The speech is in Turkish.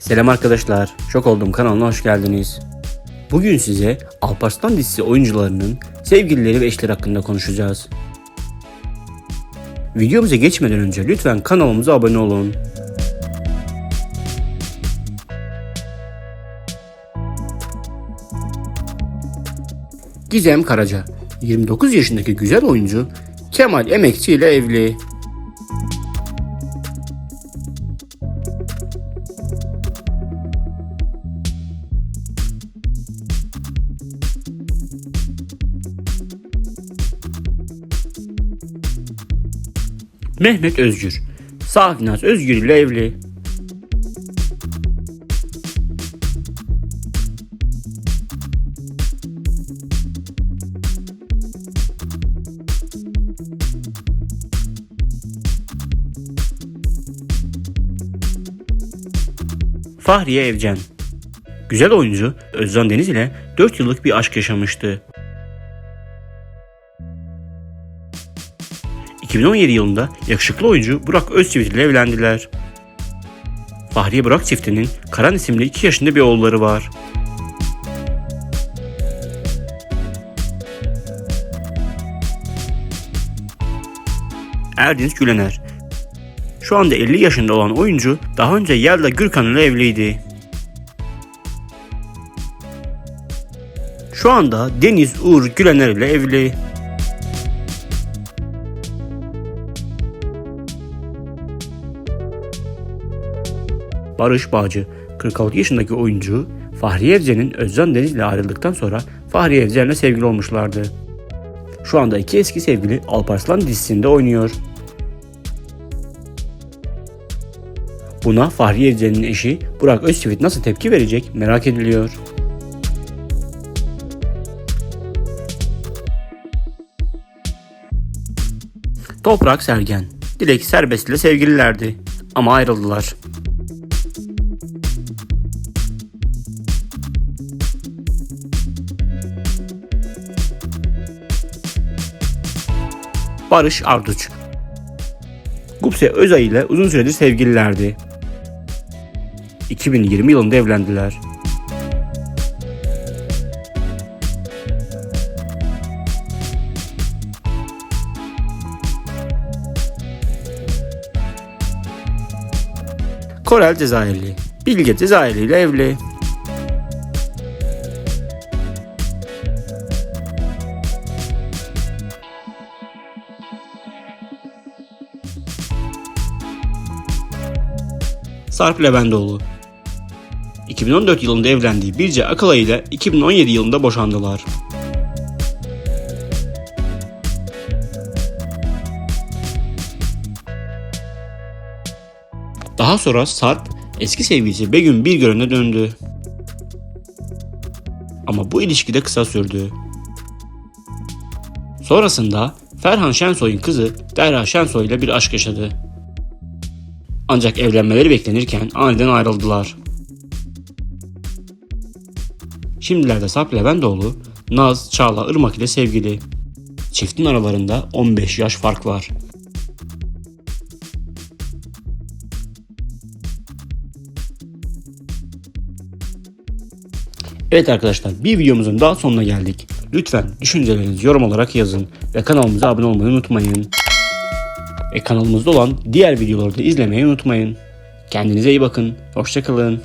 Selam arkadaşlar, Şok Oldum kanalına hoş geldiniz. Bugün size Alparslan dizisi oyuncularının sevgilileri ve eşleri hakkında konuşacağız. Videomuza geçmeden önce lütfen kanalımıza abone olun. Gizem Karaca 29 yaşındaki güzel oyuncu Kemal Emekçi ile evli. Mehmet Özgür Safinaz Özgür ile evli. Fahriye Evcen Güzel oyuncu Özcan Deniz ile 4 yıllık bir aşk yaşamıştı. 2017 yılında yakışıklı oyuncu Burak Özçivit ile evlendiler. Fahriye Burak çiftinin Karan isimli 2 yaşında bir oğulları var. Erdinç Gülener Şu anda 50 yaşında olan oyuncu daha önce Yelda Gürkan ile evliydi. Şu anda Deniz Uğur Gülener ile evli. Barış Bağcı, 46 yaşındaki oyuncu Fahriye Evcen'in Özcan Deniz ile ayrıldıktan sonra Fahriye Evcen'le sevgili olmuşlardı. Şu anda iki eski sevgili Alparslan dizisinde oynuyor. Buna Fahriye Evcen'in eşi Burak Özçivit nasıl tepki verecek merak ediliyor. Toprak Sergen Dilek Serbest ile sevgililerdi ama ayrıldılar. Barış Arduç. Gupse Özay ile uzun süredir sevgililerdi. 2020 yılında evlendiler. Korel Cezayirli. Bilge Cezayirli ile evli. Sarp Levendoğlu 2014 yılında evlendiği Birce Akılay ile 2017 yılında boşandılar. Daha sonra Sarp eski sevgilisi Begüm Birgören'e döndü. Ama bu ilişki de kısa sürdü. Sonrasında Ferhan Şensoy'un kızı Derya Şensoy ile bir aşk yaşadı. Ancak evlenmeleri beklenirken aniden ayrıldılar. Şimdilerde Sarp Levendoğlu, Naz Çağla Irmak ile sevgili. Çiftin aralarında 15 yaş fark var. Evet arkadaşlar bir videomuzun daha sonuna geldik. Lütfen düşüncelerinizi yorum olarak yazın ve kanalımıza abone olmayı unutmayın. Ve kanalımızda olan diğer videoları da izlemeyi unutmayın. Kendinize iyi bakın. Hoşçakalın.